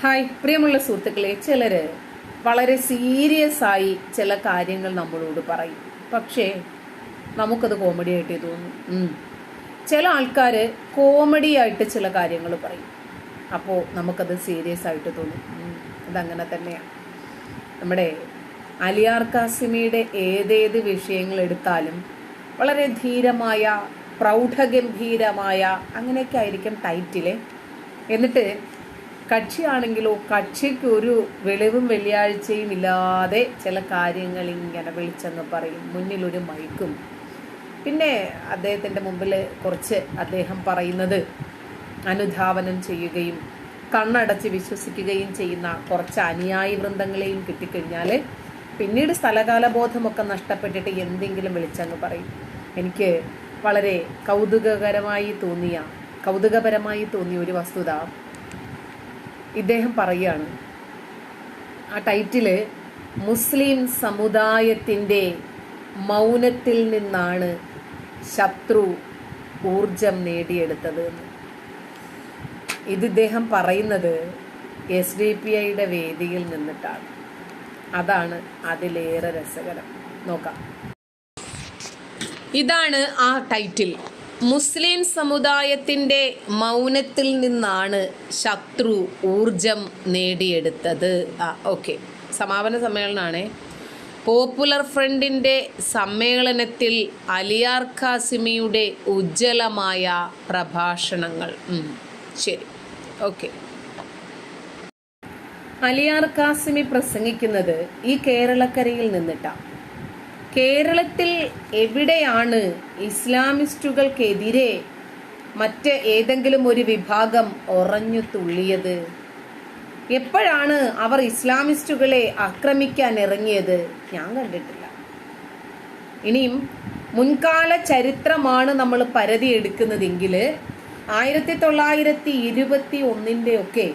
Hi. പ്രിയമുള്ള സുഹൃത്തുക്കളെ ചിലർ വളരെ സീരിയസ് ആയി ചില കാര്യങ്ങൾ നമ്മളോട് പറയും. പക്ഷേ നമുക്കത് കോമഡി ആയിട്ടേ തോന്നും. ചില ആൾക്കാർ കോമഡി ആയിട്ട് ചില കാര്യങ്ങൾ പറയും. അപ്പോൾ നമുക്കത് സീരിയസ് ആയിട്ട് തോന്നും. അതങ്ങനെ തന്നെയാണ് നമ്മുടെ അലിയാർ കാസിമിയുടെ ഏതേത് വിഷയങ്ങൾ എടുത്താലും വളരെ ധീരമായ പ്രൗഢഗംഭീരമായ അങ്ങനെയൊക്കെ ആയിരിക്കും ടൈറ്റിലെ. എന്നിട്ട് കക്ഷിയാണെങ്കിലോ കക്ഷിക്ക് ഒരു വെളിവും വെള്ളിയാഴ്ചയും ഇല്ലാതെ ചില കാര്യങ്ങൾ ഇങ്ങനെ വിളിച്ചെന്ന് പറയും. മുന്നിലൊരു മൈക്കും. പിന്നെ അദ്ദേഹത്തിന്റെ മുമ്പിൽ കുറച്ച് അദ്ദേഹം പറയുന്നത് അനുധാവനം ചെയ്യുകയും കണ്ണടച്ച് വിശ്വസിക്കുകയും ചെയ്യുന്ന കുറച്ച് അനുയായി വൃന്ദങ്ങളെയും കിട്ടിക്കഴിഞ്ഞാൽ പിന്നീട് സ്ഥലകാലബോധമൊക്കെ നഷ്ടപ്പെട്ടിട്ട് എന്തെങ്കിലും വിളിച്ചങ്ങ് പറയും. എനിക്ക് വളരെ കൗതുകകരമായി തോന്നിയ കൗതുകപരമായി തോന്നിയ ഒരു വസ്തുത ഇദ്ദേഹം പറയുകയാണ്. ആ ടൈറ്റിൽ മുസ്ലിം സമുദായത്തിന്റെ മൗനത്തിൽ നിന്നാണ് ശത്രു ഊർജം നേടിയെടുത്തത് ഇത് ഇദ്ദേഹം പറയുന്നത് എസ് ഡി പി ഐയുടെ വേദിയിൽ നിന്നിട്ടാണ്. അതാണ് അതിലേറെ രസകരം. നോക്കാം. ഇതാണ് ആ ടൈറ്റിൽ. മുസ്ലിം സമുദായത്തിന്റെ മൗനത്തിൽ നിന്നാണ് ശത്രു ഊർജം നേടിയെടുത്തത്. ആ ഓക്കെ. സമാപന സമ്മേളനമാണേ പോപ്പുലർ ഫ്രണ്ടിന്റെ സമ്മേളനത്തിൽ അലിയാർ ഖാസിമിയുടെ ഉജ്ജ്വലമായ പ്രഭാഷണങ്ങൾ. ശരി. ഓക്കെ. അലിയാർ ഖാസിമി പ്രസംഗിക്കുന്നത് ഈ കേരളക്കരയിൽ നിന്നിട്ടാണ് കേരളത്തിൽ എവിടെയാണ് ഇസ്ലാമിസ്റ്റുകൾക്കെതിരെ മറ്റ് ഏതെങ്കിലും ഒരു വിഭാഗം ഉറഞ്ഞു തുള്ളിയത്? എപ്പോഴാണ് അവർ ഇസ്ലാമിസ്റ്റുകളെ ആക്രമിക്കാൻ ഇറങ്ങിയത്? ഞാൻ കണ്ടിട്ടില്ല. ഇനിയും മുൻകാല ചരിത്രമാണ് നമ്മൾ പരതി എടുക്കുന്നതെങ്കിൽ ആയിരത്തി തൊള്ളായിരത്തി ഇരുപത്തി ഒന്നിന്റെ ഒക്കെ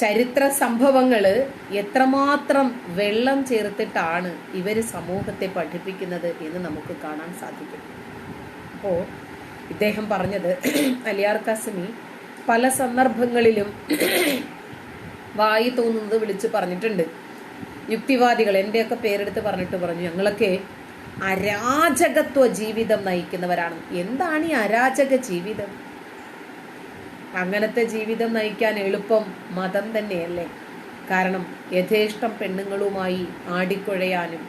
ചരിത്ര സംഭവങ്ങൾ എത്രമാത്രം വെള്ളം ചേർത്തിട്ടാണ് ഇവർ സമൂഹത്തെ പഠിപ്പിക്കുന്നത് എന്ന് നമുക്ക് കാണാൻ സാധിക്കും. അപ്പോൾ ഇദ്ദേഹം പറഞ്ഞത് അലിയാർ കാസിമി പല സന്ദർഭങ്ങളിലും വായി തോന്നുന്നത് വിളിച്ച് പറഞ്ഞിട്ടുണ്ട്. യുക്തിവാദികൾ എന്റെയൊക്കെ പേരെടുത്ത് പറഞ്ഞിട്ട് പറഞ്ഞു ഞങ്ങളൊക്കെ അരാജകത്വ ജീവിതം നയിക്കുന്നവരാണ്. എന്താണ് ഈ അരാജക ജീവിതം? അങ്ങനത്തെ ജീവിതം നയിക്കാൻ എളുപ്പം മതം തന്നെയല്ലേ? കാരണം യഥേഷ്ടം പെണ്ണുങ്ങളുമായി ആടിക്കുഴയാനും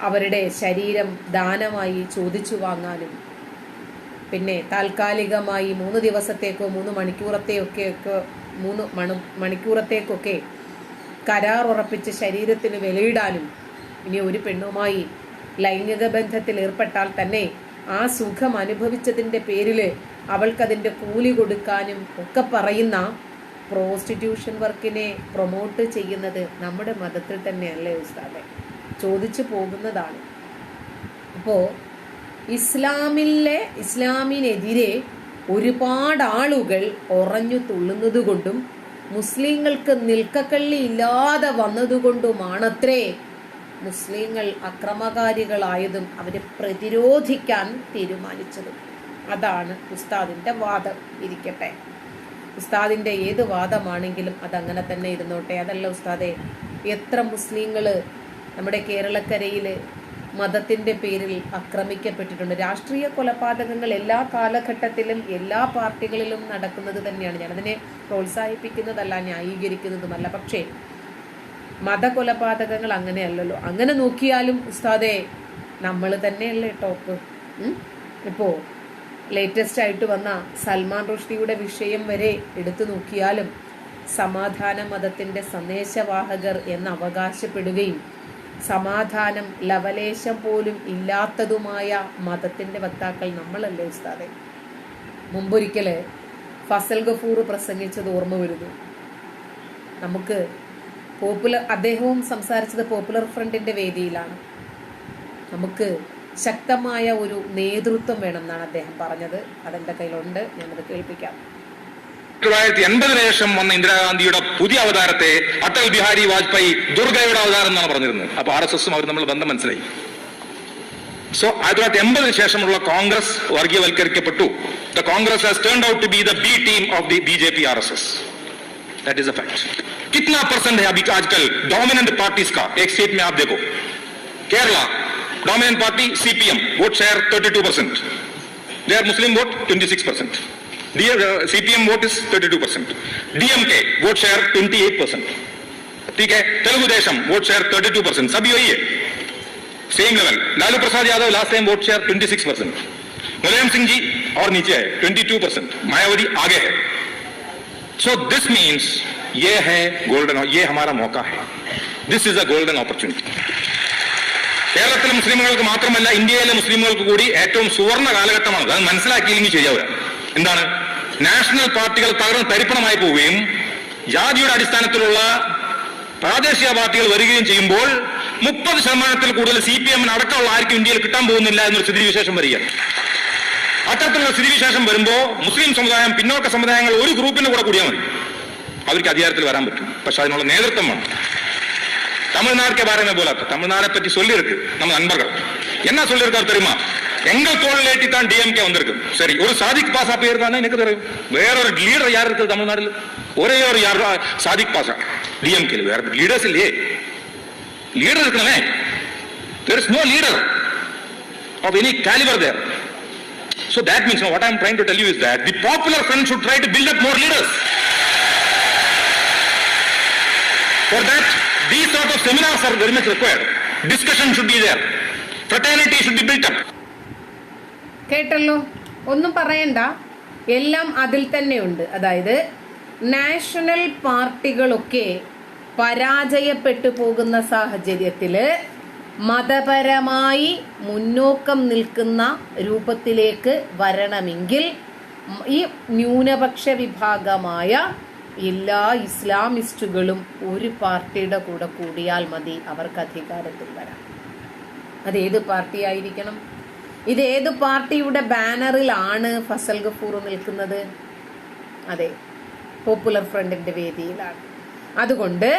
അവരുടെ ശരീരം ദാനമായി ചോദിച്ചു വാങ്ങാനും പിന്നെ താൽക്കാലികമായി മൂന്ന് ദിവസത്തേക്കോ മൂന്ന് മണിക്കൂറത്തെയൊക്കെ മൂന്ന് മണു മണിക്കൂറത്തേക്കൊക്കെ കരാർ ഉറപ്പിച്ച് ശരീരത്തിന് വിലയിടാനും ഇനി ഒരു പെണ്ണുമായി ലൈംഗിക ബന്ധത്തിൽ ഏർപ്പെട്ടാൽ തന്നെ ആ സുഖം അനുഭവിച്ചതിന്റെ പേരിൽ അവൾക്കതിന്റെ കൂലി കൊടുക്കാനും ഒക്കെ പറയുന്ന പ്രോസ്റ്റിറ്റ്യൂഷൻ വർക്കിനെ പ്രൊമോട്ട് ചെയ്യുന്നത് നമ്മുടെ മതത്തിൽ തന്നെയല്ലേ ഉസ്താദെ? ചോദിച്ചു പോകുന്നതാണ്. അപ്പോൾ ഇസ്ലാമിലെ ഇസ്ലാമിനെതിരെ ഒരുപാട് ആളുകൾ ഉറഞ്ഞു തുള്ളുന്നത് കൊണ്ടും മുസ്ലിങ്ങൾക്ക് നിൽക്കക്കള്ളി ഇല്ലാതെ വന്നതുകൊണ്ടുമാണത്രേ മുസ്ലിങ്ങൾ അക്രമകാരികളായതും അവരെ പ്രതിരോധിക്കാൻ തീരുമാനിച്ചതും. അതാണ് ഉസ്താദിന്റെ വാദം. ഇരിക്കട്ടെ. ഉസ്താദിന്റെ ഏത് വാദമാണെങ്കിലും അതങ്ങനെ തന്നെ ഇരുന്നോട്ടെ. അതല്ല ഉസ്താദെ എത്ര മുസ്ലിങ്ങൾ നമ്മുടെ കേരളക്കരയിൽ മതത്തിന്റെ പേരിൽ ആക്രമിക്കപ്പെട്ടിട്ടുണ്ട്. രാഷ്ട്രീയ കൊലപാതകങ്ങൾ എല്ലാ കാലഘട്ടത്തിലും എല്ലാ പാർട്ടികളിലും നടക്കുന്നത് തന്നെയാണ്. ഞാനതിനെ പ്രോത്സാഹിപ്പിക്കുന്നതല്ല ന്യായീകരിക്കുന്നതുമല്ല. പക്ഷേ മതകൊലപാതകങ്ങൾ അങ്ങനെയല്ലല്ലോ. അങ്ങനെ നോക്കിയാലും ഉസ്താദെ നമ്മൾ തന്നെയല്ലേ ടോപ്പ്. ഉം? ലേറ്റസ്റ്റ് ആയിട്ട് വന്ന സൽമാൻ റുഷ്ദിയുടെ വിഷയം വരെ എടുത്തു നോക്കിയാലും സമാധാന മതത്തിന്റെ സന്ദേശവാഹകർ എന്ന് അവകാശപ്പെടുകയും സമാധാനം ലവലേശം പോലും ഇല്ലാത്തതുമായ മതത്തിന്റെ വക്താക്കൾ നമ്മളല്ലേ ഉസ്താദെ? മുമ്പൊരിക്കൽ ഫസൽ ഗഫൂർ പ്രസംഗിച്ചത് ഓർമ്മ വരുന്നു. നമുക്ക് പോപ്പുലർ അദ്ദേഹവും സംസാരിച്ചത് പോപ്പുലർ ഫ്രണ്ടിന്റെ വേദിയിലാണ്. നമുക്ക് ശക്തമായ ഒരു നേതൃത്വം വേണമെന്നാണ് അദ്ദേഹം പറഞ്ഞത് അതെന്റെ കയ്യിലുണ്ട് ഞാനത് കേൾപ്പിക്കാം തൊള്ളായിരത്തി എൺപതിന് ശേഷം വന്ന ഇന്ദിരാഗാന്ധിയുടെ പുതിയ അവതാരത്തെ അടൽ ബിഹാരി വാജ്പേയി ദുർഗയുടെ അവതാരം എന്നാണ് പറഞ്ഞിരുന്നത് അപ്പൊ ആർ എസ് എസും അവർ നമ്മൾ ബന്ധം മനസ്സിലായി സോ ആയിരത്തി തൊള്ളായിരത്തി എൺപതിന് ശേഷമുള്ള Congress വർഗീയവൽക്കരിക്കപ്പെട്ടു the Congress has turned out to be the B team of the B J P R S S that is a fact कितना परसेंट है अभी आजकल डोमिनेंट पार्टीज का एक स्टेट में आप देखो Kerala Dominant party CPM, vote share 32%. Their Muslim vote 26 percent. The uh, CPM vote is 32 percent. DMK vote share 28 percent. ठीक है? Telugu Desam vote share 32 percent सभी वही है। Same level Lalu Prasad Yadav last time vote share 26 percent Mulayam Singh ji और नीचे है 22 percent Mayawati आगे है। सो दिस मीन्स ये है गोल्डन ये हमारा मौका है। This is a golden opportunity കേരളത്തിലെ മുസ്ലിമുകൾക്ക് മാത്രമല്ല ഇന്ത്യയിലെ മുസ്ലിമുകൾക്ക് കൂടി ഏറ്റവും സുവർണ കാലഘട്ടമാണ് അത് മനസ്സിലാക്കിയില്ലെങ്കിൽ ശരിയാവില്ല. എന്താണ്? നാഷണൽ പാർട്ടികൾ തകർന്ന് തരിപ്പണമായി പോവുകയും ജാതിയുടെ അടിസ്ഥാനത്തിലുള്ള പ്രാദേശിക പാർട്ടികൾ വരികയും ചെയ്യുമ്പോൾ മുപ്പത് ശതമാനത്തിൽ കൂടുതൽ സി പി എമ്മിന് അടക്കമുള്ള ആർക്കും ഇന്ത്യയിൽ കിട്ടാൻ പോകുന്നില്ല എന്നൊരു സ്ഥിതിവിശേഷം വരികയാണ് അത്തരത്തിലുള്ള സ്ഥിതിവിശേഷം വരുമ്പോൾ മുസ്ലിം സമുദായം പിന്നോക്ക സമുദായങ്ങൾ ഒരു ഗ്രൂപ്പിന്റെ കൂടെ കൂടിയാൽ മതി. അവർക്ക് അധികാരത്തിൽ വരാൻ പറ്റും. പക്ഷെ അതിനുള്ള നേതൃത്വം വേണം. தமிழ்நாடுக்கே பாருங்க போல. தமிழ்நாடை பத்தி சொல்லியிருக்கு நம்ம நண்பர்கள். என்ன சொல்லியிருக்காரு தெரியுமா? எங்கள் தோல்லேட்டி தான் டிஎம்கே வந்திருக்கு. சரி ஒரு சாதிக் பாசா பேர் போயிருக்கான்னு எனக்கு தெரியும். வேற ஒரு லீடர் யார் இருக்குது தமிழ்நாடுல ஒரே ஒரு யார் சாதிக் பாசா டிஎம்கே வேற லீடர்ஸ் இல்லையே. லீடர் இருக்கணுமே. There is no leader of any calibre there so that means now what i am trying to tell you is that the popular front should try to build up more leaders. For that, these sort of seminars are very much required. Discussion should be there. Fraternity should be built up. കേട്ടല്ലോ ഒന്നും പറയണ്ട എല്ലാം അതിൽ തന്നെയുണ്ട് അതായത് national പാർട്ടികളൊക്കെ പരാജയപ്പെട്ടു പോകുന്ന സാഹചര്യത്തിൽ മതപരമായി മുന്നോക്കം നിൽക്കുന്ന രൂപത്തിലേക്ക് വരണമെങ്കിൽ ഈ ന്യൂനപക്ഷ വിഭാഗമായ എല്ലാ ഇസ്ലാമിസ്റ്റുകളും ഒരു പാർട്ടിയുടെ കൂടെ കൂടിയാൽ മതി അവർക്ക് അധികാരത്തിൽ വരാം അതേത് പാർട്ടി ആയിരിക്കണം? ഇത് ഏത് പാർട്ടിയുടെ ബാനറിലാണ് ഫസൽ ഗഫൂർ നിൽക്കുന്നത്? അതെ പോപ്പുലർ ഫ്രണ്ടിന്റെ വേദിയിലാണ്. അതുകൊണ്ട്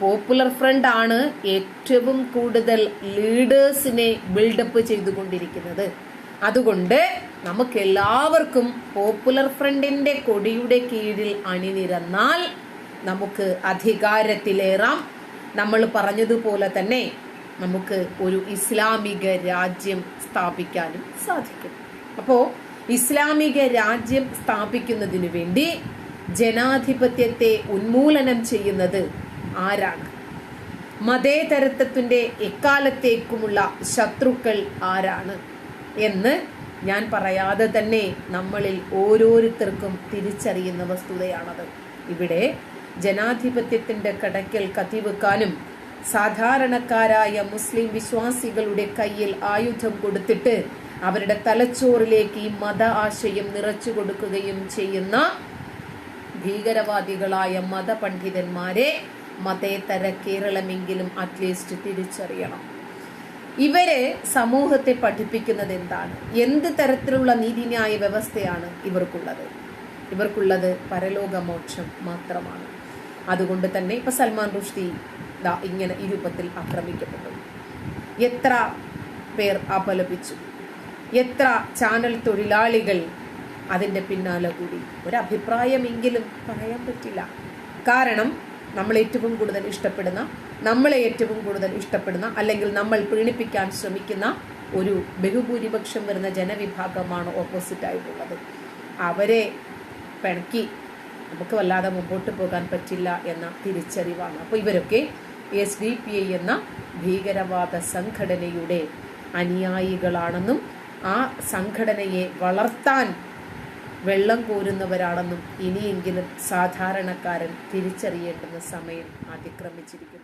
പോപ്പുലർ ഫ്രണ്ട് ആണ് ഏറ്റവും കൂടുതൽ ലീഡേഴ്സിനെ ബിൽഡപ്പ് ചെയ്തുകൊണ്ടിരിക്കുന്നത്. അതുകൊണ്ട് നമുക്ക് എല്ലാവർക്കും പോപ്പുലർ ഫ്രണ്ടിന്റെ കൊടിയുടെ കീഴിൽ അണിനിരന്നാൽ നമുക്ക് അധികാരത്തിലേറാം. നമ്മൾ പറഞ്ഞതുപോലെ തന്നെ നമുക്ക് ഒരു ഇസ്ലാമിക രാജ്യം സ്ഥാപിക്കാനും സാധിക്കും. അപ്പോൾ ഇസ്ലാമിക രാജ്യം സ്ഥാപിക്കുന്നതിന് വേണ്ടി ജനാധിപത്യത്തെ ഉന്മൂലനം ചെയ്യുന്നത് ആരാണ്? മതേതരത്വത്തിന്റെ എക്കാലത്തേക്കുമുള്ള ശത്രുക്കൾ ആരാണ്? എന്ന് ഞാൻ പറയാതെ തന്നെ നമ്മളിൽ ഓരോരുത്തർക്കും തിരിച്ചറിയുന്ന വസ്തുതയാണത്. ഇവിടെ ജനാധിപത്യത്തിന്റെ കടക്കൽ കത്തിവെക്കാനും സാധാരണക്കാരായ മുസ്ലിം വിശ്വാസികളുടെ കയ്യിൽ ആയുധം കൊടുത്തിട്ട് അവരുടെ തലച്ചോറിലേക്ക് ഈ മത ആശയം നിറച്ചു കൊടുക്കുകയും ചെയ്യുന്ന ഭീകരവാദികളായ മതപണ്ഡിതന്മാരെ മതേതര കേരളമെങ്കിലും അറ്റ്ലീസ്റ്റ് തിരിച്ചറിയണം. ഇവർ സമൂഹത്തെ പഠിപ്പിക്കുന്നത് എന്താണ്? എന്ത് തരത്തിലുള്ള നീതിന്യായ വ്യവസ്ഥയാണ് ഇവർക്കുള്ളത്? ഇവർക്കുള്ളത് പരലോകമോക്ഷം മാത്രമാണ്. അതുകൊണ്ട് തന്നെ ഇപ്പൊ സൽമാൻ റുഷ്ദി ഇങ്ങനെ ഈ രൂപത്തിൽ ആക്രമിക്കപ്പെട്ടു. എത്ര പേർ അപലപിച്ചു? എത്ര ചാനൽ തൊഴിലാളികൾ അതിന്റെ പിന്നാലെ കൂടി? ഒരഭിപ്രായമെങ്കിലും പറയാൻ പറ്റില്ല. കാരണം നമ്മൾ ഏറ്റവും കൂടുതൽ ഇഷ്ടപ്പെടുന്ന നമ്മളെ ഏറ്റവും കൂടുതൽ ഇഷ്ടപ്പെടുന്ന അല്ലെങ്കിൽ നമ്മൾ പ്രീണിപ്പിക്കാൻ ശ്രമിക്കുന്ന ഒരു ബഹുഭൂരിപക്ഷം വരുന്ന ജനവിഭാഗമാണ് ഓപ്പോസിറ്റ് ആയിട്ടുള്ളത്. അവരെ പിണക്കി നമുക്ക് വല്ലാതെ മുമ്പോട്ട് പോകാൻ പറ്റില്ല എന്ന തിരിച്ചറിവാണ്. അപ്പോൾ ഇവരൊക്കെ എസ് ഡി പി ഐ എന്ന ഭീകരവാദ സംഘടനയുടെ അനുയായികളാണെന്നും ആ സംഘടനയെ വളർത്താൻ വെള്ളം കോരുന്നവരാണെന്നും ഇനിയെങ്കിലും സാധാരണക്കാരൻ തിരിച്ചറിയേണ്ടുന്ന സമയം അതിക്രമിച്ചിരിക്കുന്നു.